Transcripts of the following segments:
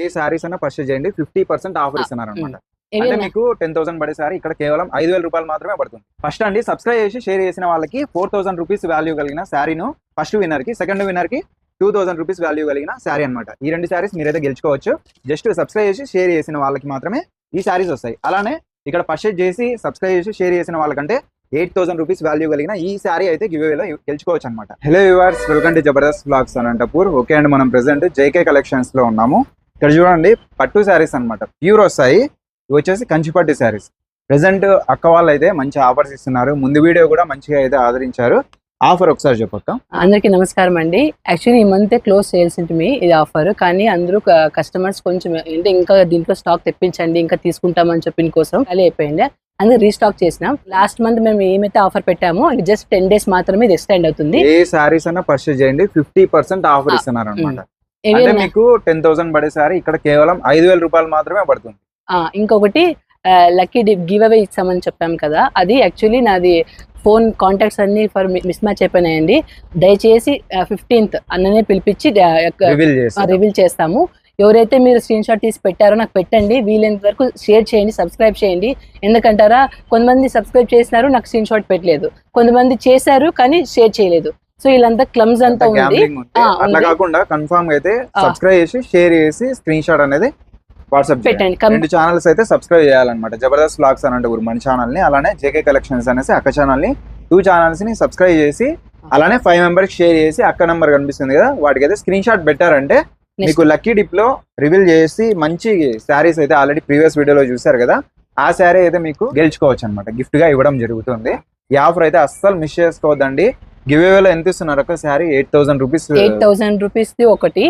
ఏ సారీస్ అయినా పర్చేజ్ చేయండి. Fifty percent offer ఇస్తున్నారు అనమాట అంటే మీకు టెన్ థౌసండ్ పడే సారీ ఇక్కడ కేవలం ఐదు వేల రూపాయలు మాత్రమే పడుతుంది. ఫస్ట్ అండి సబ్స్క్రైబ్ చేసి షేర్ చేసిన వాళ్ళకి ఫోర్ థౌసండ్ రూపీస్ వాల్యూ కలిగిన శారీను ఫస్ట్ విన్నర్కి సెకండ్ విన్నర్కి టూ థౌసండ్ రూపీస్ వాల్యూ కలిగిన శారీ అనమాట ఈ రెండు శారీస్ మీరైతే గెలుచుకోవచ్చు. జస్ట్ సబ్స్క్రైబ్ చేసి షేర్ చేసిన వాళ్ళకి మాత్రమే ఈ శారీస్ వస్తాయి. అలానే ఇక్కడ పర్చేజ్ చేసి సబ్స్క్రైబ్ చేసి షేర్ చేసిన వాళ్ళకంటే ఎయిట్ థౌసండ్ రూపీస్ వాల్యూ కలిగిన ఈ శారీ అయితే గివ్లో గెలుచుకోవచ్చు అనమాట hello viewers welcome to Jabardast blogs Anantapur okay అండి మనం ప్రెసెంట్ జేకే కలెక్షన్స్లో ఉన్నాము. ఇక్కడ చూడండి పట్టు శారీస్ అన్నమాట. ప్యూర్ వస్తాయి. ఇవి వచ్చేసి కంచిపట్టు శారీస్. ప్రెసెంట్ అక్క వాళ్ళు అయితే మంచి ఆఫర్స్ ఇస్తున్నారు. ముందు వీడియో కూడా మంచిగా అయితే ఆదరించారు. ఆఫర్ ఒకసారి చెప్పక్క అందరికీ నమస్కారం అండి. యాక్చువల్లీ ఈ మంత్ క్లోజ్ సేల్స్ ఉంటుంది ఇది ఆఫర్ కానీ అందరూ కస్టమర్స్ కొంచెం అంటే ఇంకా దీంట్లో స్టాక్ తెప్పించండి ఇంకా తీసుకుంటామని చెప్పిన కోసం ఖాళీ అయిపోయింది. అందుకే రీస్టాక్ చేసినాం. లాస్ట్ మంత్ మేము ఏమైతే ఆఫర్ పెట్టామో జస్ట్ టెన్ డేస్ మాత్రమే ఇది ఎక్స్టెండ్ అవుతుంది. ఏ శారీస్ అయినా పర్చేజ్ చేయండి. ఫిఫ్టీ పర్సెంట్ ఆఫర్ ఇస్తున్నారు అనమాట అంటే మీకు టెన్ థౌసండ్ పడే సారీ ఇక్కడ కేవలం ఐదు వేల రూపాయలు మాత్రమే పడుతుంది. ఆ, ఇంకొకటి లక్కీ గివ్ అవే ఇచ్చామని చెప్పాం కదా అది యాక్చువల్లీ నాది ఫోన్ కాంటాక్ట్స్ అన్ని ఫర్ మిస్ మ్యాచ్ అయిపోయినాయండి. దయచేసి ఫిఫ్టీన్త్ అన్ననే పిలిపించి రివీల్ చేస్తాము. ఎవరైతే మీరు స్క్రీన్ షాట్ తీసి పెట్టారో నాకు పెట్టండి. వీలైనంత వరకు షేర్ చేయండి సబ్స్క్రైబ్ చేయండి. ఎందుకంటారా కొంతమంది సబ్స్క్రైబ్ చేసినారు నాకు స్క్రీన్ షాట్ పెట్టలేదు. కొంతమంది చేశారు కానీ షేర్ చేయలేదు. సో వీళ్ళంతా క్లమ్స్ అంతా ఉంది అట్లా. కాకుండా కన్ఫర్మ్ అయితే. సబ్స్క్రైబ్ చేసి షేర్ చేసి స్క్రీన్ షాట్ అనేది వాట్సాప్ పెట్టండి రెండు ఛానల్స్ అయితే సబ్స్క్రైబ్ చేయాలన్నమాట జబర్దస్త్ బ్లాగ్స్ అని అంటే మన ఛానల్ని అలానే జేకే కలెక్షన్స్ అనేసి అక్క ఛానల్ని టూ ఛానల్స్ని సబ్స్క్రైబ్ చేసి అలానే ఫైవ్ మెంబర్స్ షేర్ చేసి అక్క నెంబర్ కనిపిస్తుంది కదా వాటికి అయితే స్క్రీన్ షాట్ పెట్టారంటే. మీకు లక్కీ డిప్లో రివీల్ చేసి మంచి శారీస్ అయితే ఆల్రెడీ ప్రీవియస్ వీడియోలో చూసారు కదా ఆ శారీ అయితే మీకు గెలుచుకోవచ్చు అనమాట గిఫ్ట్గా ఇవ్వడం జరుగుతుంది ఈ ఆఫర్ అయితే అస్సలు మిస్ చేసుకోవద్దండి గివ్ ఎంత ఇస్తున్నారు ఒక sari? Eight thousand rupees. Eight thousand rupees the ఒకటి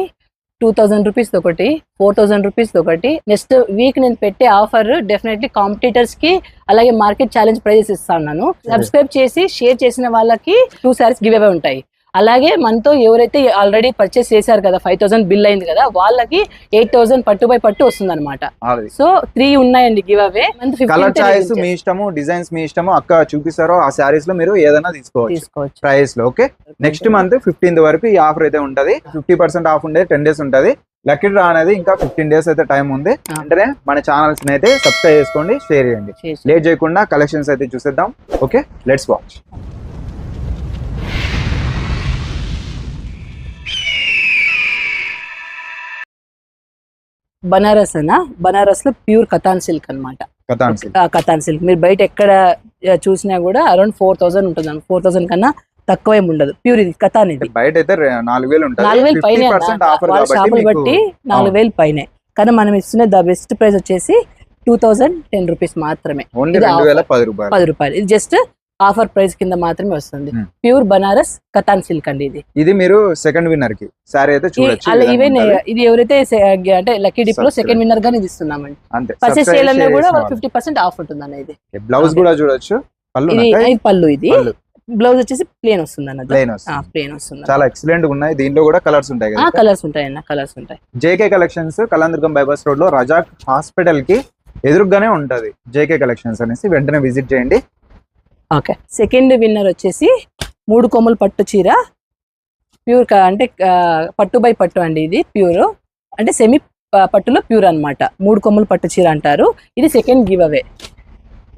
టూ థౌసండ్ రూపీస్ ఒకటి ఫోర్ థౌసండ్ రూపీస్ ఒకటి. నెక్స్ట్ వీక్ నేను పెట్టే ఆఫర్ డెఫినెట్లీ కాంపిటీటర్స్కి అలాగే మార్కెట్ ఛాలెంజ్ ప్రైజెస్ ఇస్తాను సబ్స్క్రైబ్ చేసి షేర్ చేసిన వాళ్ళకి టూ సారీస్ గివ్ అవే ఉంటాయి. అలాగే మనతో ఎవరైతే ఆల్రెడీ పర్చేస్ చేశారు కదా ఫైవ్ థౌసండ్ బిల్ అయింది కదా వాళ్ళకి ఎయిట్ థౌసండ్ పట్టు బై పట్టు వస్తుంది అనమాట సో త్రీ ఉన్నాయండి గివ్ అవే కలర్ చాయిస్ మీ ఇష్టము డిజైన్స్ మీ ఇష్టము అక్క చూపిస్తారో ఆ శారీస్లో మీరు ఏదైనా తీసుకోవచ్చు. ప్రైస్లో ఓకే నెక్స్ట్ మంత్ ఫిఫ్టీన్త్ వరకు ఈ ఆఫర్ అయితే ఉంటది. ఫిఫ్టీ పర్సెంట్ ఆఫ్ ఉండేది టెన్ డేస్ ఉంటది. లక్కీ డ్రా అనేది ఇంకా ఫిఫ్టీన్ డేస్ అయితే టైం ఉంది. వెంటనే మన ఛానల్స్ అయితే సబ్స్క్రైబ్ చేసుకోండి షేర్ చేయండి. లేట్ చేయకుండా కలెక్షన్స్ అయితే చూసేద్దాం ఓకే లెట్స్ వాచ్ బనారస్ అనా బనారస్లో ప్యూర్ కథాన్ సిల్క్ అన్నమాట. కథాన్ సిల్క్. మీరు బయట ఎక్కడ చూసినా కూడా అరౌండ్ ఫోర్ థౌసండ్ ఉంటుంది ఫోర్ థౌసండ్ కన్నా తక్కువ ఏమి ఉండదు. ప్యూర్ ఇది కథాన్ ఇది. బయట అయితే నాలుగు వేలు ఉంటుంది. నాలుగు వేలు పైన షాపులు బట్టి నాలుగు వేలు పైనే. కానీ మనం ఇస్తున్న ద బెస్ట్ ప్రైస్ వచ్చేసి టూ థౌసండ్ టెన్ రూపీస్ మాత్రమే. పది రూపాయలు. ఇది జస్ట్ ఆఫర్ ప్రైస్ కింద మాత్రమే వస్తుంది. Hmm. Pure Banaras Katan silk అండి ఇది. ఇది మీరు సెకండ్ విన్నర్కి. సారీ అయితే చూడొచ్చు అలా ఈవెన్ ఉంటది. ఇది ఎవరైతే అంటే లక్కీ డిప్లో. సెకండ్ విన్నర్ గానే ఇది ఇస్తున్నామండి పర్చేస్ చేయాలన్నా కూడా ఫిఫ్టీ పర్సెంట్ ఆఫ్ ఉంటుంది అన్న ఇది. బ్లౌజ్ కూడా చూడొచ్చు. పళ్ళు ఇది ఇది పళ్ళు ఇది. బ్లౌజ్ వచ్చేసి ప్లేన్ వస్తుంది వస్తుంది. ప్లేన్ వస్తుంది. చాలా ఎక్సలెంట్గా ఉన్నాయి. దీంట్లో కూడా కలర్స్ ఉంటాయి కదా కలర్స్ ఉంటాయి అన్న కలర్స్ ఉంటాయి. జేకే కలెక్షన్స్ కలందుర్గం బైపాస్ రోడ్లో రజాక్ హాస్పిటల్కి ఎదురుగానే ఉంటది జేకే కలెక్షన్స్ అనేసి వెంటనే విజిట్ చేయండి. ఓకే. సెకండ్ విన్నర్ వచ్చేసి మూడు కొమ్ములు పట్టు చీర. ప్యూర్ అంటే పట్టు బై పట్టు అండి ఇది ప్యూర్. అంటే సెమీ పట్టులో ప్యూర్ అన్నమాట. మూడు కొమ్ములు పట్టు చీర అంటారు. ఇది సెకండ్ గివ్ అవే.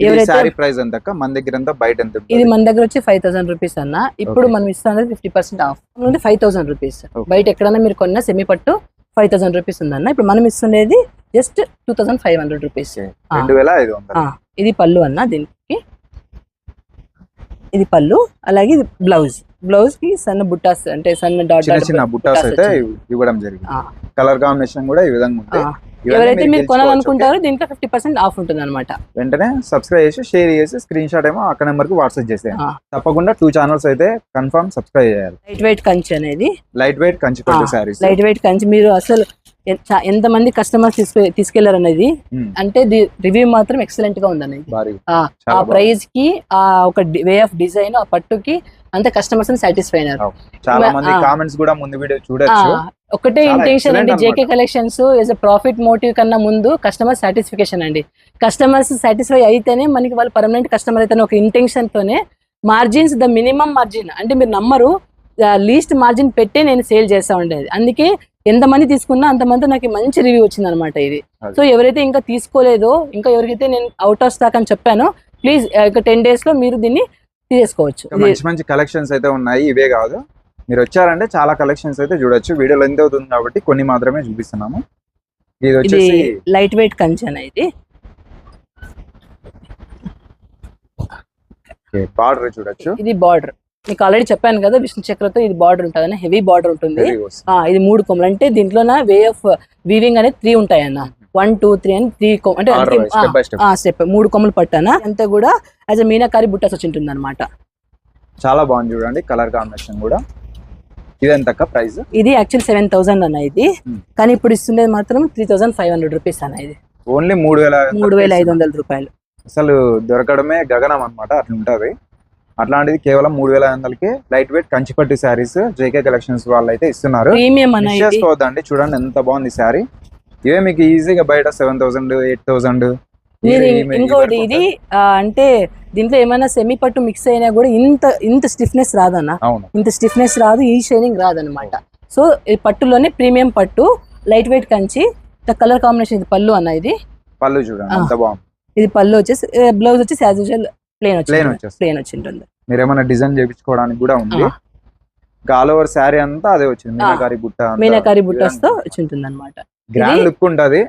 ఎవరైతే సారీ ప్రైస్ ఎంత అక్క? మన దగ్గర ఎంత బయట ఎంత ఉంటుంది? ఇది మన దగ్గర వచ్చి ఫైవ్ థౌసండ్ రూపీస్ అన్న. ఇప్పుడు. మనం ఇస్తాం fifty percent off. Five thousand rupees. బయట ఎక్కడైనా మీరు కొన్న సెమీ పట్టు ఫైవ్ థౌసండ్ రూపీస్ ఉందన్న. ఇప్పుడు మనం ఇస్తుండేది just two thousand five hundred rupees. ఇది పళ్ళు అన్న దీనికి. ఇది పళ్ళు అలాగే ఇది బ్లౌజ్ బ్లౌజ్కి సన్న బుట్టాస్ అంటే సన్న డాట్ చిన్న బుట్టాస్ అయితే. ఇవ్వడం జరిగింది. కలర్ కాంబినేషన్ కూడా ఈ విధంగా. ఇవన్నీ ఎవరైతే మీరు కొనాలనుకుంటారో దీంట్లో ఫిఫ్టీ పర్సెంట్ ఆఫ్ ఉంటుంది అనమాట? వెంటనే సబ్స్క్రైబ్ చేసి షేర్ చేసి స్క్రీన్ షాట్ ఏమో అక్కడ నెంబర్కి వాట్సాప్ చేసేయండి. తప్పకుండా టూ ఛానల్స్ అయితే కన్ఫర్మ్ సబ్స్క్రైబ్ చేయాలి. లైట్ వెయిట్ కంచి అనేది. Light weight saris light weight Kanchi. మీరు అసలు ఎంత మంది కస్టమర్స్ తీసుకు తీసుకెళ్ళారు అనేది అంటే రివ్యూ మాత్రం ఎక్సలెంట్గా ఉందనేది. భారీ. ఆ. ప్రైస్కి ఆ ఒక వే ఆఫ్ డిజైన్ ఆ పట్టుకి అంత కస్టమర్స్ సాటిస్ఫై అయినారు. చాలా మంది ఆ. కామెంట్స్ కూడా ముందు వీడియో చూడొచ్చు. ఒకటే ఇంటెన్షన్ అండి. JK collections yes profit motive కన్నా ముందు కస్టమర్ సాటిస్ఫికేషన్ అండి. కస్టమర్స్ సాటిస్ఫై అయితేనే మనకి వాళ్ళు పర్మనెంట్ కస్టమర్ అయితేనే ఒక ఇంటెన్షన్ తోనే మార్జిన్స్ ద మినిమం మార్జిన్ అంటే మీరు నమ్మరు లీస్ట్ మార్జిన్ పెట్టే నేను సేల్ చేస్తా ఉండేది. అందుకే ఎంతమంది తీసుకున్నా అంతమంది నాకు మంచి రివ్యూ వచ్చింది అనమాట ఇది. సో ఎవరైతే ఇంకా తీసుకోలేదో ఇంకా ఎవరికైతే నేను అవుట్ ఆఫ్ స్టాక్ అని చెప్పానో ప్లీజ్ ఒక టెన్ డేస్లో మీరు దీన్ని తీసేసుకోవచ్చు. ఇంకా మంచి మంచి కలెక్షన్స్ అయితే ఉన్నాయి. ఇవే కాదు. మీరు వచ్చారంటే చాలా కలెక్షన్స్ అయితే చూడొచ్చు. వీడియోలో ఎంత అవుతుంది కాబట్టి కొన్ని మాత్రమే చూపిస్తున్నాము. ఇది ఇది వచ్చేసి లైట్ వెయిట్ కంచెన ఇది. బార్డర్ చూడొచ్చు. ఇది బార్డర్. మీకు ఆల్రెడీ చెప్పాను కదా విష్ణు చక్రతో ఇది బార్డర్ ఉంటుంది. హెవీ బార్డర్ ఉంటుంది ఇది మూడు కొమ్మలు. అంటే దీంట్లోన వే ఆఫ్ వీవింగ్ అనేది త్రీ ఉంటాయి అన్న వన్ టూ త్రీ అని త్రీ అంటే. స్టెప్ మూడు కొమ్మలు పట్టానా అంతా కూడా యాజ్ అ మీనాకారి బుట్టాస్ వచ్చి ఉంటుంది అనమాట చాలా బాగుంది చూడండి కలర్ కాంబినేషన్ కూడా. ఇది ఎంత ప్రైస్ ఇది యాక్చువల్ సెవెన్ థౌసండ్ అన్న ఇది. Hmm. కానీ ఇప్పుడు ఇస్తుండేది మాత్రం three thousand five hundred rupees అన్న ఇది. ఓన్లీ మూడు వేల మూడు వేల ఐదు వందల రూపాయలు. అసలు దొరకడమే గగనం అన్నమాట అట్లా ఉంటది అట్లాంటిది కేవలం మూడు వేల ఐదు వందలకి లైట్ వెయిట్ కంచిపట్టు శారీస్ జేకే కలెక్షన్స్ వాళ్ళు అయితే ఇస్తున్నారు చేసుకోవద్దండి చూడండి ఎంత బాగుంది శారీ. ఇవే మీకు ఈజీగా బయట సెవెన్ థౌసండ్ ఎయిట్ థౌసండ్. ఇంకోటి ఇది అంటే దీంట్లో ఏమైనా సెమీ పట్టు మిక్స్ అయినా కూడా ఇంత ఇంత స్టిఫ్నెస్ రాదన్న. ఇంత స్టిఫ్నెస్ రాదు ఈ షైనింగ్ రాదనమాట సో ఈ పట్టులోనే ప్రీమియం పట్టు light weight Kanchi colour combination ఇది పళ్ళు అన్న ఇది. పళ్ళు చూడండి ఆ. ఎంత బాగుంది. ఇది పళ్ళు వచ్చేసి బ్లౌజ్ వచ్చేసి యాజ్ యూజువల్ ప్లేన్ వచ్చి Plain వచ్చేస్తుంది. ప్లేన్ వచ్చి ఉంటుంది మీరు ఏమైనా డిజైన్ చేయించుకోవడానికి కూడా ఉంది. ఆల్ ఓవర్ శారీ అంతా అదే వచ్చింది. మీనాకారి బుట్ట మీనాకారి బుట్టాస్తో వచ్చి ఉంటుంది అనమాట గ్రాండ్ లుక్ ఉంటది.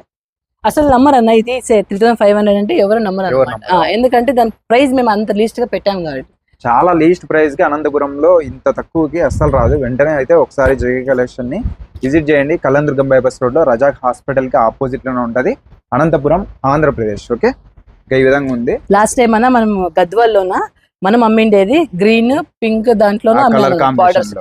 అసలు నమ్మర్ అన్న ఇది త్రీ థౌసండ్ ఫైవ్ హండ్రెడ్ అంటే ఎవరు నమ్మరు ఎవరు అనమాట నమ్మరు. ఎందుకంటే దాని ప్రైస్ మేము అంత లీస్ట్గా పెట్టాం కాబట్టి. చాలా లీస్ట్ ప్రైస్కి అనంతపురంలో ఇంత తక్కువకి అస్సలు రాదు. వెంటనే అయితే ఒకసారి జేకే కలెక్షన్ని విజిట్ చేయండి. కలందుర్గం బైపాస్ రోడ్లో రజాక్ హాస్పిటల్కి ఆపోజిట్లోనే ఉంటది. అనంతపురం ఆంధ్రప్రదేశ్ ఓకే? ఈ విధంగా ఉంది. లాస్ట్ టైం అన్న మనం గద్వాల్లోన మనం అమ్మిండేది గ్రీన్ పింక్ దాంట్లోనే కలర్ బార్డర్స్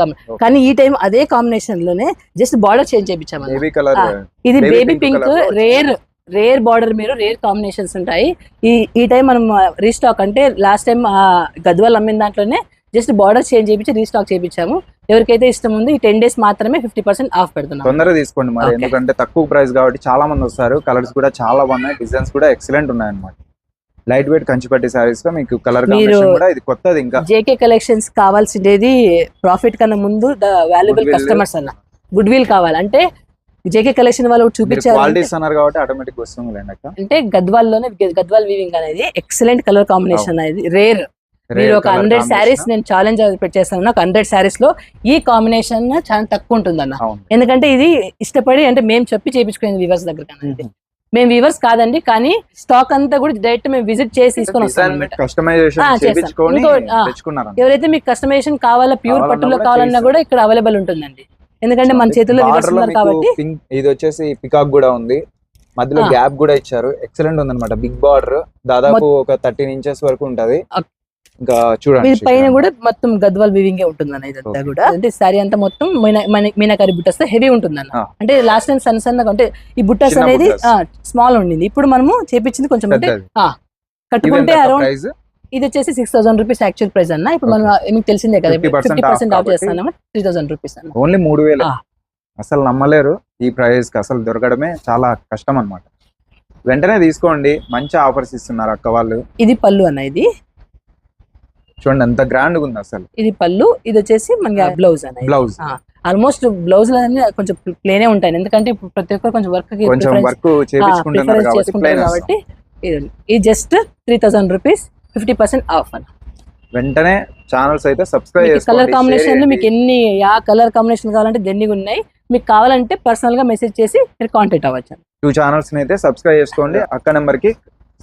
కానీ ఈ టైం అదే కాంబినేషన్లోనే జస్ట్ బార్డర్ చేంజ్ ఆ. ఇది baby pink. Rare rare border మీరు రేర్ కాంబినేషన్స్ ఉంటాయి. ఈ ఈ టైం మనం రీస్టాక్ అంటే లాస్ట్ టైం గద్వాల్ అమ్మిన దాంట్లోనే జస్ట్ బార్డర్ చేంజ్ చేయించి రీస్టాక్ చేయించాము. ఎవరికైతే ఇష్టం ఉంది ఈ టెన్ డేస్ మాత్రమే ఫిఫ్టీ పర్సెంట్ ఆఫ్ పెడుతున్నాం. తొందరగా తీసుకోండి మరి. ఎందుకంటే తక్కువ ప్రైస్ కాబట్టి చాలా మంది వస్తారు. కలర్స్ కూడా చాలా బాగున్నాయి. డిజైన్స్ కూడా ఎక్సలెంట్ ఉన్నాయి అన్నమాట లైట్ వెయిట్ కంచిపట్టి సారీస్లో మీకు కలర్ కాంబినేషన్ కూడా ఇది కొత్తది ఇంకా. జేకే కలెక్షన్స్ కావాల్సిండేది ప్రాఫిట్ కన్నా ముందు ద వాల్యుబుల్. కస్టమర్స్ అన్న. గుడ్ విల్ కావాలి. అంటే జేకే కలెక్షన్ వాళ్ళు చూపించారు క్వాలిటీస్ అన్నారు కాబట్టి ఆటోమేటిక్ వస్తుంది అంటే గద్వాల్లోనే గద్వాల్ వీవింగ్ అనేది ఎక్సలెంట్ కలర్ కాంబినేషన్ అనేది. రేర్ మీరు ఒక హండ్రెడ్ శారీస్ నేను ఛాలెంజ్ పెట్టేస్తాను. నాకు హండ్రెడ్ శారీస్లో ఈ కాంబినేషన్ చాలా తక్కువ ఉంటుంది అన్న ఎందుకంటే ఇది ఇష్టపడి అంటే మేము చెప్పి చేయించుకునేది వివర్స్ దగ్గర మేము వివర్స్ కాదండి కానీ స్టాక్ అంతా కూడా డైరెక్ట్ మేము విజిట్ చేసి తీసుకొని వస్తాం ఎవరైతే మీకు కస్టమైజేషన్ కావాలా ప్యూర్ పట్టులో కావాలన్నా. కూడా ఇక్కడ అవైలబుల్ ఉంటుందండి. ఎందుకంటే మన చేతుల్లో ఉన్నారు కాబట్టి. ఇది వచ్చేసి పికాక్ కూడా ఉంది. మధ్యలో. గ్యాప్ కూడా ఇచ్చారు. ఎక్సలెంట్ ఉంది అనమాట బిగ్ బార్డర్ దాదాపు ఒక థర్టీన్ ఇంచెస్ వరకు ఉంటది. ఇంకా చూడండి పైన కూడా మొత్తం గద్వాల్ వివింగ్ ఉంటుంది అన్న ఇదంతా. కూడా. అంటే సారీ అంతా మొత్తం మీనా- మన- మీనాకారి బుట్టస్ హెవీ ఉంటుంది అన్న ఆ. అంటే లాస్ట్ టైం సన్న సన్నగా అంటే ఈ బుట్టస్ అనేది. స్మాల్ ఉండింది. ఇప్పుడు మనము చేపించింది కొంచెం అంటే కట్టుకుంటే అరౌండ్ ఇది వచ్చేసి six thousand rupees actual price అన్న. ఇప్పుడు మనం మీకు తెలిసిందే కదా 50% ఫిఫ్టీ పర్సెంట్ ఆఫ్. చేస్తాను త్రీ థౌసండ్ రూపీస్ అన్న. ఓన్లీ మూడు వేలు. ఆ. అసలు నమ్మలేరు. ఈ ప్రైస్కి అసలు దొరకడమే చాలా కష్టం అన్నమాట. వెంటనే తీసుకోండి. మంచి ఆఫర్స్ ఇస్తున్నారు అక్క వాళ్ళు. ఇది పళ్ళు అన్న ఇది. చూడండి ఎంత గ్రాండ్ ఉంది అసలు. ఇది పళ్ళు ఇది వచ్చేసి మనకి బ్లౌజ్ అన్న ఇది. బ్లౌజ్ ఆల్మోస్ట్ బ్లౌజ్ అన్ని కొంచెం ప్లేనే ఉంటాయి. ఎందుకంటే ఇప్పుడు ప్రతి ఒక్కరు కొంచెం వర్క్ కొంచెం వర్క్ చేపించుకుంటున్నారు ప్రిఫరెన్స్ కాబట్టి ఇది- just three thousand rupees fifty percent off అన్న. వెంటనే ఛానల్స్ అయితే సబ్స్క్రైబ్ కలర్ కాంబినేషన్ మీకు ఎన్ని ఆ కలర్ కాంబినేషన్ కావాలంటే దెన్నిగా ఉన్నాయి. మీకు కావాలంటే పర్సనల్గా మెసేజ్ చేసి మీరు కాంటాక్ట్ అవ్వచ్చు. టూ ఛానల్స్ అయితే సబ్స్క్రైబ్ చేసుకోండి. అక్క నెంబర్కి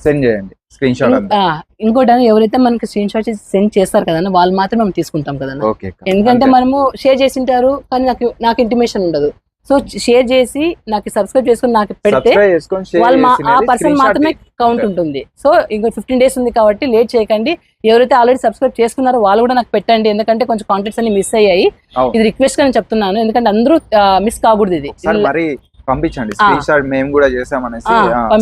సెండ్ చేయండి. స్క్రీన్ షాట్ ఇంకోటి ఎవరైతే మనకి స్క్రీన్ షాట్ సెండ్ చేస్తారు కదన్న వాళ్ళు మాత్రం మనం తీసుకుంటాం కదన్న. ఓకే ఎందుకంటే మనము షేర్ చేసింటారు కానీ నాకు నాకు ఇంటిమేషన్ ఉండదు. సో షేర్ చేసి నాకు సబ్స్క్రైబ్ చేసుకుని నాకు పెడితే వాళ్ళు ఆ పర్సన్ మాత్రమే కౌంట్ ఉంటుంది. సో ఇంకో ఫిఫ్టీన్ డేస్ ఉంది కాబట్టి లేట్ చేయకండి. ఎవరైతే ఆల్రెడీ సబ్స్క్రైబ్ చేసుకున్నారో వాళ్ళు కూడా నాకు పెట్టండి. ఎందుకంటే కొంచెం కాంటాక్ట్స్ అన్ని మిస్ అయ్యాయి. ఇది రిక్వెస్ట్గా నేను చెప్తున్నాను. ఎందుకంటే అందరూ మిస్ కాకూడదు ఇది. పంపించండి. స్క్రీన్ షాట్ మేము కూడా చేసామనేసి.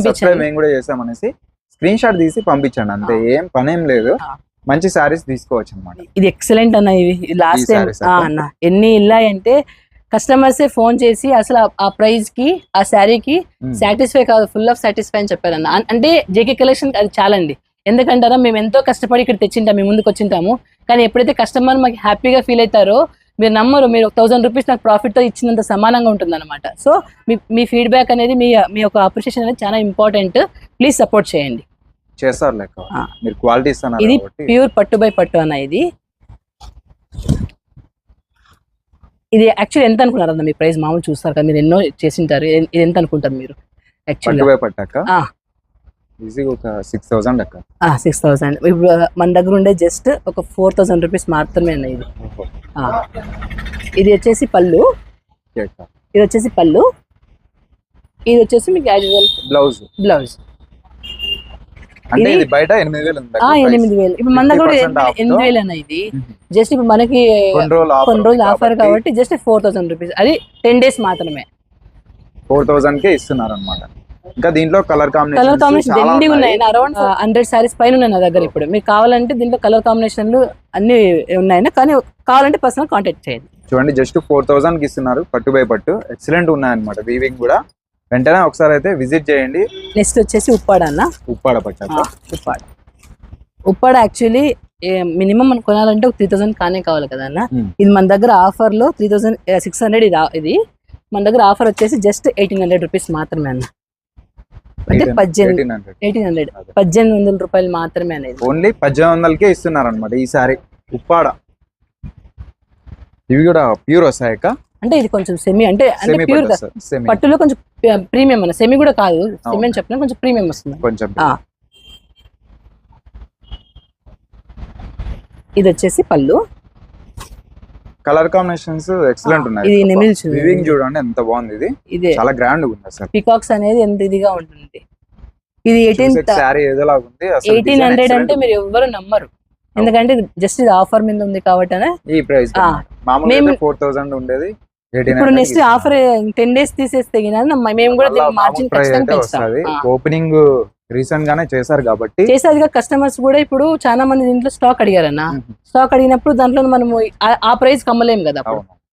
సబ్స్క్రైబ్ మేము కూడా చేసామనేసి స్క్రీన్ షాట్ తీసి పంపించండి. అంతే ఏం పనేం లేదు. మంచి సారీస్ తీసుకోవచ్చు అనమాట ఇది ఎక్సలెంట్ అన్న ఇది లాస్ట్ టైం? అన్న. ఎన్ని ఇల్లాయంటే కస్టమర్సే ఫోన్ చేసి అసలు ఆ- ప్రైస్కి ఆ శారీకి సాటిస్ఫై కాదు ఫుల్ ఆఫ్ సాటిస్ఫై అని చెప్పారన్న. అంటే జేకే కలెక్షన్ అది చాలా అండి ఎందుకంటారా మేము ఎంతో కష్టపడి ఇక్కడ తెచ్చింటాం మేము ముందుకు వచ్చింటాము కానీ ఎప్పుడైతే కస్టమర్ మాకు హ్యాపీగా ఫీల్ అవుతారో మీరు నమ్మరు మీరు థౌసండ్ రూపీస్ నాకు ప్రాఫిట్తో ఇచ్చినంత సమానంగా ఉంటుంది అనమాట సో మీ మీ ఫీడ్బ్యాక్ అనేది మీ మీ యొక్క అప్రిషియేషన్ అనేది చాలా ఇంపార్టెంట్ ప్లీజ్ సపోర్ట్ చేయండి. చేస్తారు లెక్క. మీరు క్వాలిటీ ఇది ప్యూర్ పట్టు బై పట్టు అన్న ఇది. ఇది యాక్చువల్లీ ఎంత అనుకున్నారు అన్న మీ ప్రైస్ మామూలు చూస్తారు కదా మీరు ఎన్నో చేసింటారు. ఇది ఎంత అనుకుంటారు మీరు? పట్టు యాక్చువల్లీ పై పట్టాక ఆ. ఈజీగా ఒక సిక్స్ థౌసండ్ అక్క? సిక్స్ థౌసండ్ ఇప్పుడు మన దగ్గర ఉండే జస్ట్ ఒక ఫోర్ థౌసండ్ రూపీస్ మాత్రమే అన్న ఇది. ఇది వచ్చేసి పళ్ళు. ఇది వచ్చేసి పళ్ళు. ఇది వచ్చేసి మీకు యాజువల్ బ్లౌజ్ బ్లౌజ్ ఇది- బయట ఎనిమిది వేలు ఎనిమిది. వేలు. ఇప్పుడు మన దగ్గర కూడా 50% off తో. ఎనిమిది వేలు అన్న ఇది. జస్ట్ ఇప్పుడు మనకి కొన్ని రోజులు ఆఫర్ కాబట్టి. జస్ట్ ఫోర్ థౌసండ్ రూపీస్ అది టెన్ డేస్ మాత్రమే. ఫోర్ థౌసండ్ కే ఇస్తున్నారు అనమాట ఇంకా దీంట్లో కలర్ కలర్ కాంబినేషన్ ఉన్నాయి. అరౌండ్ హండ్రెడ్ సారీస్ పైన ఉన్నాయి నా దగ్గర ఇప్పుడు. మీకు కావాలంటే దీంట్లో కలర్ కాంబినేషన్లు అన్ని ఉన్నాయి కానీ కావాలంటే పర్సనల్ కాంటాక్ట్ చేయండి. చూడండి జస్ట్ ఫోర్ థౌసండ్కి ఇస్తున్నారు పట్టు బై పట్టు. ఎక్సలెంట్ ఉన్నాయి అనమాట వీవింగ్ కూడా. వెంటనే ఒకసారి అయితే విజిట్ చేయండి. నెక్స్ట్ వచ్చేసి ఉప్పాడ అన్న. ఉప్పాడ పట్టాక ఆ, ఉప్పాడ. ఉప్పాడ యాక్చువల్లీ మినిమం మనం కొనాలంటే ఒక త్రీ థౌసండ్ కానే కావాలి కదా అన్న. Hmm. ఇది మన దగ్గర ఆఫర్లో త్రీ థౌసండ్ సిక్స్ హండ్రెడ్ ఇది ఇది. మన దగ్గర ఆఫర్ వచ్చేసి జస్ట్ ఎయిటీన్ హండ్రెడ్ రూపీస్ మాత్రమే అన్న. అంటే పద్దెనిమిది ఎయిటీన్ హండ్రెడ్. పద్దెనిమిది వందల రూపాయలు మాత్రమే అనేది. ఓన్లీ పద్దెనిమిది వందలకే ఇస్తున్నారు అనమాట ఈ సారీ. ఉప్పాడ. ఇవి కూడా ప్యూర్ వస్తాయక్క. అంటే ఇది కొంచెం సెమీ అంటే అంటే ప్యూర్ పట్టులో కొంచెం ప్రీమియం అన్న. సెమీ కూడా కాదు. సెమీ అని చెప్పిన కొంచెం ప్రీమియం వస్తుంది. కొంచెం. ఇది వచ్చేసి పళ్ళు. కలర్ కాంబినేషన్స్ ఎక్సలెంట్ ఇది ఉన్నాయి నెమిల్ చూ- వివింగ్ చూడండి ఎంత బాగుంది ఇది. ఇదే. చాలా గ్రాండ్ ఉంది అసలు. పికాక్స్ అనేది ఎంత ఇదిగా ఉంటుంది. ఇది ఎయిటీన్ శారీ ఏదోలా ఉంది ఎయిటీన్ హండ్రెడ్ అంటే మీరు ఎవ్వరు నమ్మరు. ఎందుకంటే జస్ట్ ఇది ఆఫర్ మీద ఉంది కాబట్టి ఈ ప్రైస్. మామూలుగా మేము- ఫోర్ థౌసండ్ ఉండేది ఇప్పుడు నెక్స్ట్ ఆఫర్ టెన్ డేస్ తీసేస్తే మేము కూడా మార్జిన్ ఖచ్చితంగా. ఓపెనింగ్ రీసెంట్ గానే చేశారు కాబట్టి చేసేదిగా కస్టమర్స్ కూడా ఇప్పుడు చాలా మంది దీంట్లో స్టాక్ అడిగారన్న. స్టాక్ అడిగినప్పుడు దాంట్లో మనము ఆ- ప్రైస్ కమ్మలేము కదా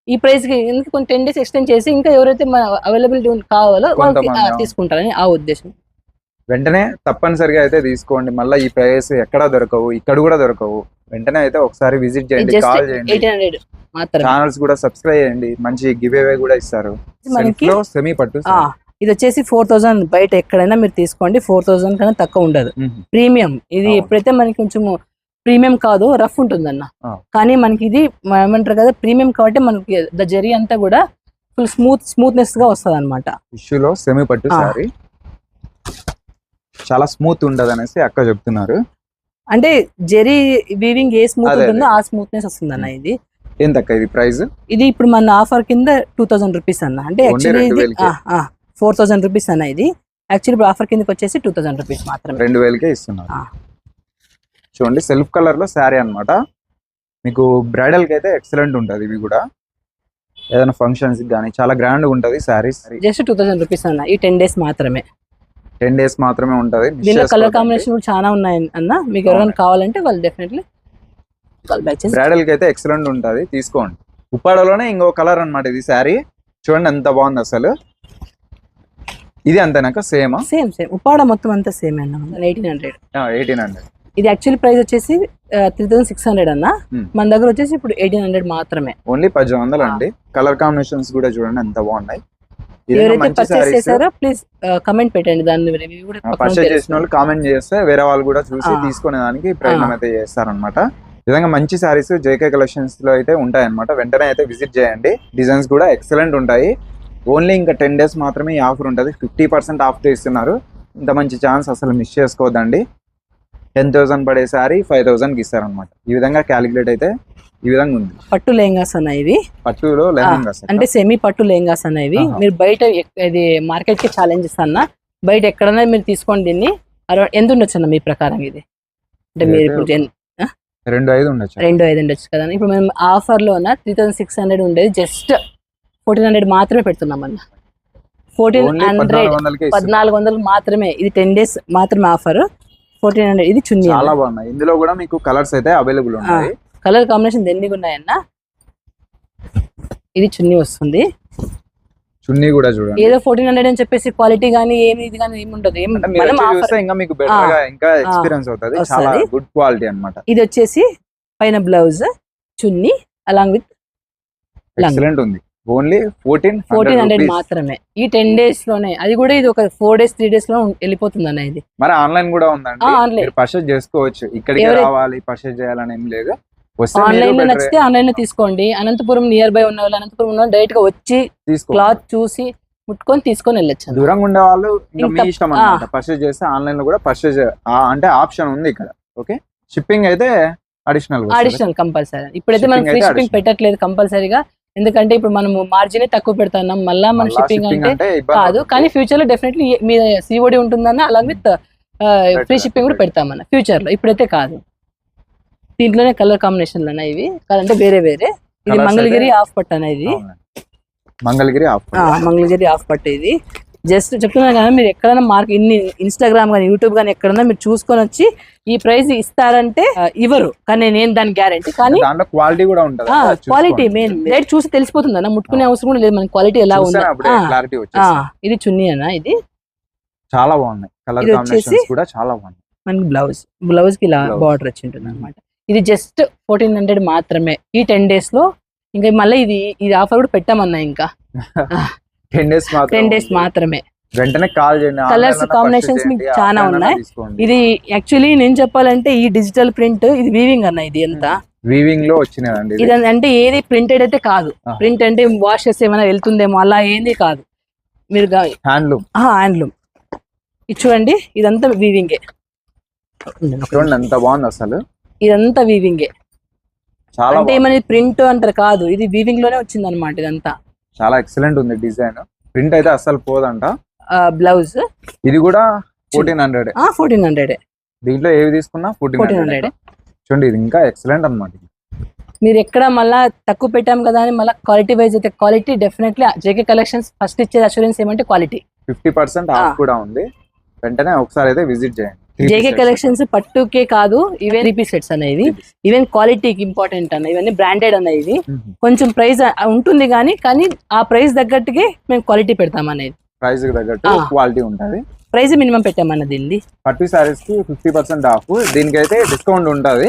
ఈ ప్రైస్కి ఎందుకు కొన్ని టెన్ డేస్ ఎక్స్టెండ్ చేసి ఇంకా ఎవరైతే అవైలబిలిటీ కావాలో. తీసుకుంటారని ఆ ఉద్దేశం. వెంటనే తప్పనిసరిగా అయితే తీసుకోండి. మళ్ళీ ఈ ప్రైస్ ఎక్కడ దొరకవు ఇక్కడ కూడా దొరకవు. వెంటనే అయితే ఒకసారి విజిట్ చేయండి కాల్ చేయండి. ఛానల్స్ కూడా సబ్స్క్రైబ్ చేయండి. మంచి గివ్ అవే కూడా ఇస్తారు. సెమీ పట్టు ఇది వచ్చేసి ఫోర్ థౌసండ్ బయట ఎక్కడైనా మీరు తీసుకోండి. ఫోర్ థౌసండ్ కన్నా తక్కువ ఉండదు. ప్రీమియం. ఇది. ఎప్పుడైతే మనకి కొంచెం ప్రీమియం కాదు రఫ్ ఉంటుందన్న. కానీ మనకి ఇది ఏమంటారు కదా ప్రీమియం కాబట్టి మనకి ద జరీ అంతా కూడా ఫుల్ స్మూత్ స్మూత్నెస్గా వస్తుంది అనమాట ఇష్యూలో సెమీ పట్టు ఆ. సారీ చాలా స్మూత్ ఉండదు అనేసి అక్క చెప్తున్నారు. అంటే జరీ వీవింగ్ ఏ స్మూత్ ఉంటుందో ఆ స్మూత్నెస్ వస్తుంది అన్న ఇది. ఏంతక్క ఇది ప్రైస్ ఇది ఇప్పుడు మన ఆఫర్ కింద టూ థౌసండ్ రూపీస్ అన్న. అంటే యాక్చువల్లీ. ఫోర్ థౌసండ్ రూపీస్ అన్న ఇది. యాక్చువల్లీ ఇప్పుడు ఆఫర్ కిందకి వచ్చేసి టూ థౌసండ్ రూపీస్ మాత్రమే. రెండు వేలకే ఇస్తున్నారు. చూడండి సెల్ఫ్ కలర్లో శారీ అన్నమాట. మీకు బ్రైడల్కి అయితే ఎక్సలెంట్ ఉంటది ఇవి కూడా. ఏదైనా ఫంక్షన్స్ కానీ చాలా గ్రాండ్ ఉంటది saris just two thousand rupees అన్న ఈ టెన్ డేస్ మాత్రమే. టెన్ డేస్ మాత్రమే ఉంటది. దీనిలో కలర్. కాంబినేషన్ కూడా చాలా ఉన్నాయి అన్న. మీకు ఎవరైనా కావాలంటే వాళ్ళు డెఫినెట్లీ బ్రైడల్కి అయితే ఎక్సలెంట్ ఉంటది. తీసుకోండి. ఉప్పాడలోనే ఇంకో కలర్ అన్నమాట ఇది శారీ. చూడండి ఎంత బాగుంది అసలు. ఇది అంతేనాక సేమ్? సేమ్ సేమ్ ఉప్పాడ మొత్తం అంతా సేమ్ అన్న ఎయిటీన్ హండ్రెడ్ ఎయిటీన్ హండ్రెడ్ ఇది యాక్చువల్లీ ప్రైస్ వచ్చేసి త్రీ థౌసండ్ సిక్స్ హండ్రెడ్ అన్న. Hmm. మన దగ్గర వచ్చేసి ఇప్పుడు ఎయిటీన్ హండ్రెడ్ మాత్రమే. ఓన్లీ పద్దెనిమిది వందలు అండి. కలర్ కాంబినేషన్స్ కూడా చూడండి ఎంత బాగున్నాయి. ఎవరైతే మంచి పర్చేస్. చేశారో ప్లీజ్ కమెంట్ పెట్టండి. దాని రివ్యూ కూడా పక్కన పర్చేజ్ చేసిన. వాళ్ళు కామెంట్ చేస్తే వేరే వాళ్ళు కూడా చూసి. తీసుకునే దానికి ప్రయత్నం. అయితే చేస్తారనమాట విధంగా మంచి సారీస్ జేకే కలెక్షన్స్లో అయితే ఉంటాయి అనమాట వెంటనే అయితే విజిట్ చేయండి. డిజైన్స్ కూడా ఎక్సలెంట్ ఉంటాయి. ఓన్లీ ఇంకా టెన్ డేస్ మాత్రమే ఈ ఆఫర్ ఉంటుంది. ఫిఫ్టీ పర్సెంట్ ఆఫ్ ఇస్తున్నారు. ఇంత మంచి ఛాన్స్ అసలు మిస్ చేసుకోవద్దండి. టెన్ థౌసండ్ పడే సారీ ఫైవ్ థౌసండ్కి ఇస్తారనమాట ఈ విధంగా క్యాలిక్యులేట్ అయితే ఈ విధంగా ఉంది. పట్టు లెహంగాస్ అన్న ఇవి? పట్టులో లెహంగా అంటే సెమీ పట్టు లెహంగాస్ అన్న ఇవి? ఆహా. మీరు బయట ఇది మార్కెట్కి ఛాలెంజ్ ఇస్తాను బయట ఎక్కడైనా మీరు తీసుకోండి దీన్ని. అరౌండ్ ఎంత ఉండొచ్చు అన్న మీ ప్రకారం ఇది? అంటే మీరు ఇప్పుడు రెండు ఐదు ఉండొచ్చు రెండు ఐదు ఉండొచ్చు కదా ఇప్పుడు మేము ఆఫర్లో త్రీ థౌసండ్ సిక్స్ హండ్రెడ్ ఉండేది. జస్ట్ ఫోర్టీన్ హండ్రెడ్ మాత్రమే పెడుతున్నాం అన్న. ఫోర్టీన్ హండ్రెడ్ పద్నాలుగు వందలు మాత్రమే ఇది టెన్ డేస్ మాత్రమే ఆఫర్ ఫోర్టీన్ హండ్రెడ్ ఇది చున్నీ చాలా బాగున్నాయి. ఇందులో కూడా మీకు కలర్స్ అయితే అవైలబుల్ ఉన్నాయి. కలర్ కాంబినేషన్ ఎన్ని ఉన్నాయన్న ఇది చున్నీ వస్తుంది. చున్నీ కూడా చూడండి. ఏదో ఫోర్టీన్ హండ్రెడ్ అని చెప్పేసి క్వాలిటీ కానీ ఏమి ఇది కానీ ఏమి ఉండదు. ఇంకా మీకు ఇంకా ఎక్స్పీరియన్స్ అవుతుంది. చాలా. గుడ్ క్వాలిటీ అన్నమాట. ఇది వచ్చేసి పైన blouse chunni along with excellent ఉంది. ఓన్లీ ఫోర్టీన్ ఫోర్టీన్ హండ్రెడ్ మాత్రమే. ఈ టెన్ డేస్లోనే అది కూడా ఇది ఒక ఫోర్ డేస్ త్రీ డేస్లో వెళ్ళిపోతుంది అన్న ఇది. మరి ఆన్లైన్ కూడా ఉందండి. పర్చేస్ చేసుకోవచ్చు. ఇక్కడికి రావాలి పర్చేస్ చేయాలని ఏం లేదు. వస్తే ఆన్లైన్లో నచ్చితే ఆన్లైన్లో తీసుకోండి. అనంతపురం నియర్ బై ఉన్న వాళ్ళు అనంతపురం ఉన్న డైరెక్ట్గా వచ్చి క్లాత్ చూసి ముట్టుకొని తీసుకొని వెళ్ళొచ్చు. దూరంగా ఉండే వాళ్ళు మీ ఇష్టం అన్నమాట. పర్చేస్ చేస్తే ఆన్లైన్లో కూడా పర్చేస్ అంటే ఆప్షన్ ఉంది ఇక్కడ. ఓకే? షిప్పింగ్ అయితే అడిషనల్ అడిషనల్ కంపల్సరీ ఇప్పుడైతే మనం ఫ్రీ షిప్పింగ్. పెట్టట్లేదు కంపల్సరీగా. ఎందుకంటే ఇప్పుడు మనం మార్జిన్ తక్కువ పెడుతున్నాం. మళ్ళా మన షిప్పింగ్ అంటే కాదు కానీ ఫ్యూచర్లో డెఫినెట్లీ మీ సిఓడి ఉంటుందన్న అలాగే విత్ ఫ్రీ షిప్పింగ్ కూడా పెడతామన్న. ఫ్యూచర్లో ఇప్పుడైతే కాదు. దీంట్లోనే కలర్ కాంబినేషన్ అన్న ఇవి. అంటే వేరే వేరే. ఇది మంగళగిరి ఆఫ్ పట్టు అన్న ఇది. మంగళగిరి ఆఫ్ ఆ, మంగళగిరి ఆఫ్ పట్టు ఇది. జస్ట్ చెప్తున్నాను కదా మీరు ఎక్కడైనా మార్క్ ఇన్ని ఇన్స్టాగ్రామ్ కానీ యూట్యూబ్ కానీ ఎక్కడైనా మీరు చూసుకొని వచ్చి ఈ ప్రైస్ ఇస్తారంటే ఇవ్వరు. కానీ నేను దాని గ్యారంటీ కానీ దాంట్లో క్వాలిటీ కూడా ఉంటుంది క్వాలిటీ మెయిన్ డైరెక్ట్ చూసి తెలిసిపోతుంది అన్న ముట్టుకునే అవసరం కూడా లేదు మన క్వాలిటీ ఎలా ఉందో. ఇది చున్నీ అన్న ఇది? చాలా బాగున్నాయి. కలర్ కాంబినేషన్స్ కూడా చాలా బాగున్నాయి. మనకి బ్లౌజ్ బ్లౌజ్కి ఇలా. బార్డర్ వచ్చి ఉంటుంది అనమాట ఇది జస్ట్ ఫోర్టీన్ హండ్రెడ్ మాత్రమే. ఈ టెన్ డేస్లో ఇంకా మళ్ళీ ఇది ఇది ఆఫర్ కూడా పెట్టామన్నా ఇంకా. టెన్ డేస్ టెన్ డేస్ మాత్రమే. వెంటనే కాల్ చేయండి. Combinations purchase మీకు చాలా ఉన్నాయి. ఇది యాక్చువల్లీ నేను చెప్పాలంటే ఈ డిజిటల్ ప్రింట్ ఇది వీవింగ్ అన్న ఇది ఎంత? వీవింగ్లో వచ్చినదండి ఇది. అంటే ఏది ప్రింటెడ్ అయితే కాదు. ప్రింట్ అంటే వాష్ చేస్తే ఏమైనా వెళ్తుందేమో అలా ఏంది కాదు. మీరు హ్యాండ్లూమ్ హ్యాండ్లూమ్ ఇది చూడండి ఇదంతా వీవింగే చూడండి ఎంత బాగుంది అసలు. ఇదంతా వీవింగే అంటే. ఏమనేది ప్రింట్ అంటారు కాదు ఇది వీవింగ్లోనే వచ్చింది అనమాట ఇదంతా. చాలా ఎక్సలెంట్ ఉంది డిజైన్ ప్రింట్ అయితే అస్సలు పోదంట. బ్లౌజ్ ఇది కూడా ఫోర్టీన్ హండ్రెడ్ ఫోర్టీన్ హండ్రెడ్ దీంట్లో ఏవి తీసుకున్నా ఫోర్టీన్ హండ్రెడ్ చూడండి ఇది ఇంకా ఎక్సలెంట్ అనమాట మీరు ఎక్కడ మళ్ళా తక్కువ పెట్టాం కదా అని మళ్ళీ క్వాలిటీ వైజ్ అయితే quality definitely JK collections first ఇచ్చే అష్యూరెన్స్ ఏమంటే క్వాలిటీ ఫిఫ్టీ పర్సెంట్ ఆఫ్ కూడా ఉంది. వెంటనే ఒకసారి అయితే విజిట్ చేయండి. జేకే. కలెక్షన్స్ పట్టుకే కాదు ఈవెన్ త్రీ సెట్స్ అనేవి. ఈవెన్ క్వాలిటీకి ఇంపార్టెంట్ అన్న ఇవన్నీ బ్రాండెడ్ Mhm. కొంచెం ప్రైస్ ఉంటుంది కానీ కానీ ఆ ప్రైస్ తగ్గట్టుగా మేము క్వాలిటీ పెడతాం అనేది. ప్రైస్ తగ్గట్టు. క్వాలిటీ ఉంటుంది. ప్రైస్ మినిమం పెట్టామన్నది దీన్ని. పట్టు సారీస్కి ఫిఫ్టీ పర్సెంట్ ఆఫ్ దీనికైతే డిస్కౌంట్ ఉంటుంది.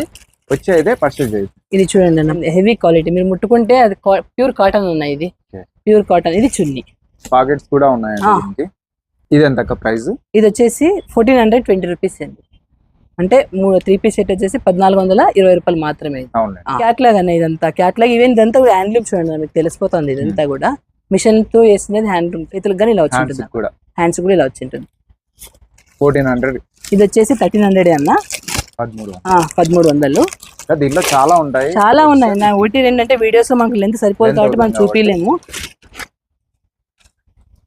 వచ్చి అయితే పర్చేజ్ చేయొచ్చు ఇది చూడండి అన్న హెవీ క్వాలిటీ మీరు ముట్టుకుంటే అది ప్యూర్ కాటన్ ఉన్నాయి ఇది. ప్యూర్ కాటన్ ఇది చున్నీ. పాకెట్స్ కూడా. దీనికి. ఇది ఎంత ప్రైస్ ఇది వచ్చేసి ఫోర్టీన్ హండ్రెడ్ ట్వంటీ రూపీస్ అండి. అంటే మూడు త్రీ పీస్ సెట్ వచ్చేసి పద్నాలుగు వందల ఇరవై రూపాయలు మాత్రమే క్యాట్లాగ్ అన్న ఇదంతా. క్యాట్లాగ్ ఈవెన్ ఇదంతా కూడా హ్యాండ్లూమ్ చూడండి మీకు తెలిసిపోతుంది ఇదంతా కూడా. మిషన్తో వేసినది హ్యాండ్లూమ్ చేతులకు కానీ ఇలా వచ్చి హ్యాండ్స్ కూడా. హ్యాండ్స్ కూడా ఇలా వచ్చి ఉంటుంది ఫోర్టీన్ హండ్రెడ్ ఇది వచ్చేసి థర్టీన్ హండ్రెడ్ అన్న? పదమూడు. వందలు. దీంట్లో చాలా ఉంటాయి. చాలా ఉన్నాయి. నా ఒకటి రెండంటే వీడియోస్లో మనకు లెంత్ సరిపోదు కాబట్టి మనం చూపించలేము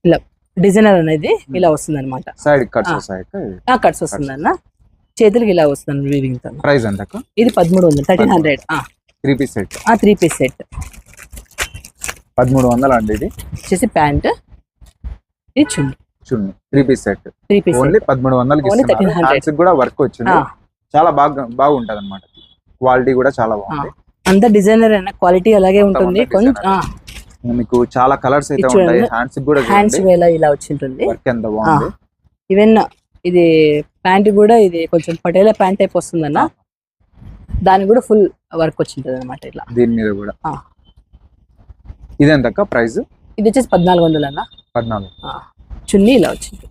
ఇలా. డిజైనర్ అనేది ఇలా వస్తుంది అనమాట సైడ్ కట్స్ కట్స్ వస్తుంది అన్న చేతులకి ఇలా వస్తుంది వీవింగ్తో ప్రైస్ ఎంత ఇది పదమూడు వందలు thirteen hundred three piece set three piece set పదమూడు వందలు అండి ఇది? వచ్చేసి ప్యాంట్. ఇది chunni. Chunni. Three piece set three piece only పదమూడు వందలకి Only 1300. హ్యాండ్స్ కూడా వర్క్ వచ్చింది. చాలా బాగా బాగుంటది అనమాట క్వాలిటీ కూడా చాలా బాగుంది. అంత డిజైనర్ అయినా క్వాలిటీ అలాగే ఉంటుంది. కొంచెం. మీకు చాలా కలర్స్ అయితే. ఉంటాయి. హ్యాండ్స్ కూడా హ్యాండ్స్ వేలా ఇలా వచ్చి ఉంటుంది వర్క్ ఎంత బాగుంది. ఈవెన్ ఇది ప్యాంట్ కూడా ఇది కొంచెం పటేలా ప్యాంట్ టైప్ వస్తుందన్న. దానికి కూడా ఫుల్ వర్క్ వచ్చింటుంది అనమాట ఇట్లా. దీని మీద కూడా. ఆ. ఇది ఎంత ప్రైస్ ఇది వచ్చేసి పద్నాలుగు వందలు అన్న పద్నాలుగు చున్నీ ఇలా వచ్చింది.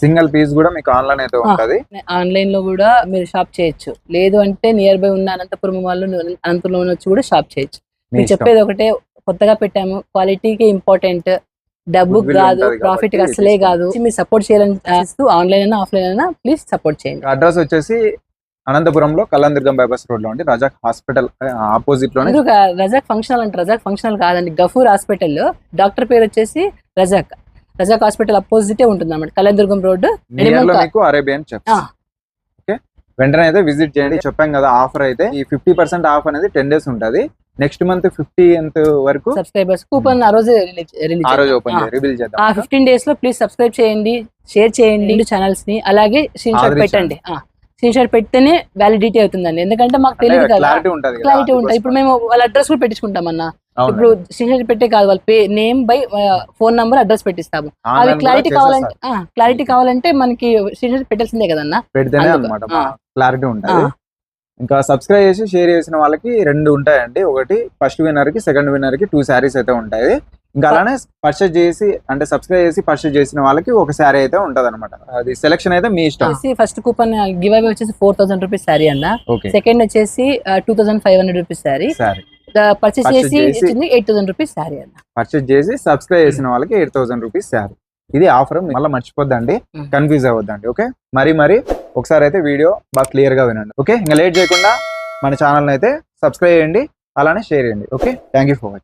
సింగిల్ పీస్ కూడా మీకు ఆన్లైన్ అయితే ఉంటది. ఆన్లైన్లో కూడా మీరు షాప్ చేయొచ్చు. లేదు అంటే నియర్ బై ఉన్న అనంతపురం వాళ్ళు అనంతపురం వచ్చి కూడా షాప్ చేయొచ్చు. మీరు. చెప్పేది ఒకటే కొత్తగా పెట్టాము. క్వాలిటీకి ఇంపార్టెంట్. డబ్బు కాదు ప్రాఫిట్ అసలే. కాదు. మీరు సపోర్ట్ చేయాలని ఆశిస్తూ ఆన్లైన్ అయినా ఆఫ్లైన్ అయినా ప్లీజ్ సపోర్ట్ చేయండి. అడ్రస్ వచ్చేసి అనంతపురంలో కళ్యాణదుర్గం బైపాస్ రోడ్లో ఉంది. రజాక్ హాస్పిటల్ ఆపోజిట్ ఒక రజాక్ ఫంక్షనల్ అంటే రజాక్ ఫంక్షనల్ కాదండి. గఫూర్ హాస్పిటల్. డాక్టర్ పేరు వచ్చేసి రజాక్. రజాక్ హాస్పిటల్ అపోజిటే ఉంటుంది అన్నమాట కళ్యాణదుర్గం రోడ్డు నియర్లో కా- మీకు అరేబియన్ చెఫ్. వెంటనే అయితే విజిట్ చేయండి. చెప్పాం కదా ఆఫర్ అయితే. ఈ ఫిఫ్టీ పర్సెంట్ ఆఫ్ అనేది టెన్ డేస్ ఉంటది. నెక్స్ట్ మంత్ ఫిఫ్టీన్త్ వరకు సబ్స్క్రైబర్స్ కూపన్ ఆ రోజు రిలీజ్ ఆ రోజు ఓపెన్ ఆ. రివీల్ ఆ చేద్దాం ఫిఫ్టీన్ డేస్లో ప్లీజ్ సబ్స్క్రైబ్ చేయండి షేర్ చేయండి ఛానల్స్ని అలాగే స్క్రీన్ షాట్. పెట్టండి స్క్రీన్ షాట్ పెడితేనే వ్యాలిడిటీ అవుతుందండి ఎందుకంటే మాకు తెలియదు కదా క్లారిటీ ఉంటది కదా, క్లారిటీ ఉంటుంది ఇప్పుడు. మేము వాళ్ళ అడ్రస్ కూడా పెట్టించుకుంటాం అన్న. ఇప్పుడు స్క్రీన్ షాట్ పెట్టే కాదు వాళ్ళ pay name by phone number address పెట్టిస్తాము కూడా క్లారిటీ కావాలంటే. క్లారిటీ కావాలంటే మనకి స్క్రీన్ షాట్ పెట్టాల్సిందే కదన్నా ఆ. క్లారిటీ ఉంటది ఆ. ఇంకా సబ్స్క్రైబ్ చేసి షేర్ చేసిన వాళ్ళకి రెండు ఉంటాయండి. ఒకటి ఫస్ట్ విన్నర్కి సెకండ్ విన్నర్కి టూ శారీస్ అయితే ఉంటాయి. ఇంకా అలానే పర్చేజ్ చేసి అంటే సబ్స్క్రైబ్ చేసి పర్చేజ్ చేసిన వాళ్ళకి ఒక శారీ అయితే ఉంటది అనమాట అది సెలెక్షన్ అయితే మీ ఇష్టం. ఫస్ట్ కూపన్ గివ్ అవే వచ్చేసి ఫోర్ థౌసండ్ రూపీస్ శారీ అన్న. సెకండ్ వచ్చేసి two thousand five hundred rupees sari purchase చేసి ఎయిట్ థౌసండ్ రూపీస్ శారీ అన్న. పర్చేజ్ చేసి సబ్స్క్రైబ్ చేసిన వాళ్ళకి ఎయిట్ థౌసండ్ రూపీస్ శారీ ఇది ఆఫర్ మళ్ళీ మర్చిపోద్దండి. Confuse అవ్వద్దండి okay? మరి మరి ఒకసారి అయితే వీడియో బాగా క్లియర్గా వినండి ఓకే? ఇంకా లేట్ చేయకుండా మన ఛానల్ అయితే సబ్స్క్రైబ్ చేయండి అలానే షేర్ చేయండి okay? Thank you for watching